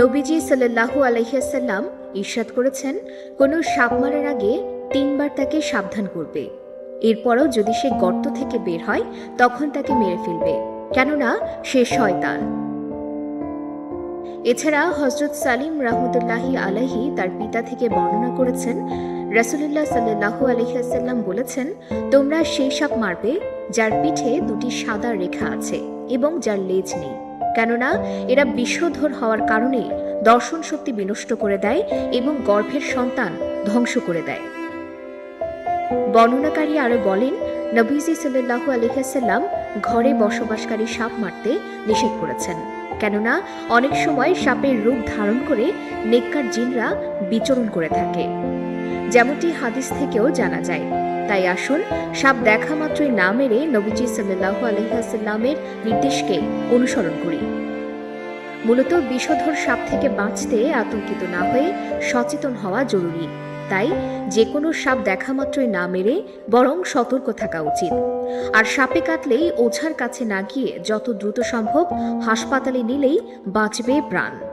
নবীজি সাল্লাল্লাহু আলহিহাসাল্লাম ঈর্ষাদ করেছেন, কোনো সাপ মারার আগে তিনবার তাকে সাবধান করবে। এরপরও যদি সে গর্ত থেকে বের হয়, তখন তাকে মেরে ফেলবে, কেননা সে শয়তান। এছাড়া হজরত সালিম রহমতুল্লাহি আলাহি তার পিতা থেকে বর্ণনা করেছেন, রাসুলুল্লাহ সাল্লাহু আলহিহাসাল্লাম বলেছেন, তোমরা সেই সাপ মারবে, যার পিঠে দুটি সাদা রেখা আছে এবং যার লেজ নেই। কেননা এরা বিষধর হওয়ার কারণে দর্শন শক্তি বিনষ্ট করে দেয় এবং গর্ভের সন্তান ধ্বংস করে দেয়। বর্ণনাকারী আরও বলেন, নবীজি সাল্লাহু আলহিহাসাল্লাম ঘরে বসবাসকারী সাপ মারতে নিষেধ করেছেন। কেননা অনেক সময় সাপের রূপ ধারণ করে নেককার জিনরা বিচরণ করে থাকে। যেমনটি হাদিস থেকেও জানা যায়। তাই আসুন, সাপ দেখা মাত্রই না মেরে নবীজি সাল্লাহু আলহিহাসাল্লামের নির্দেশকে অনুসরণ করি। মূলত বিষধর সাপ থেকে বাঁচতে আতঙ্কিত না হয়ে সচেতন হওয়া জরুরি। তাই যে কোনো সাপ দেখা মাত্রই না মেরে বরং সতর্ক থাকা উচিত। আর সাপে কাটলেই ওঝার কাছে না গিয়ে যত দ্রুত সম্ভব হাসপাতালে নিলেই বাঁচবে প্রাণ।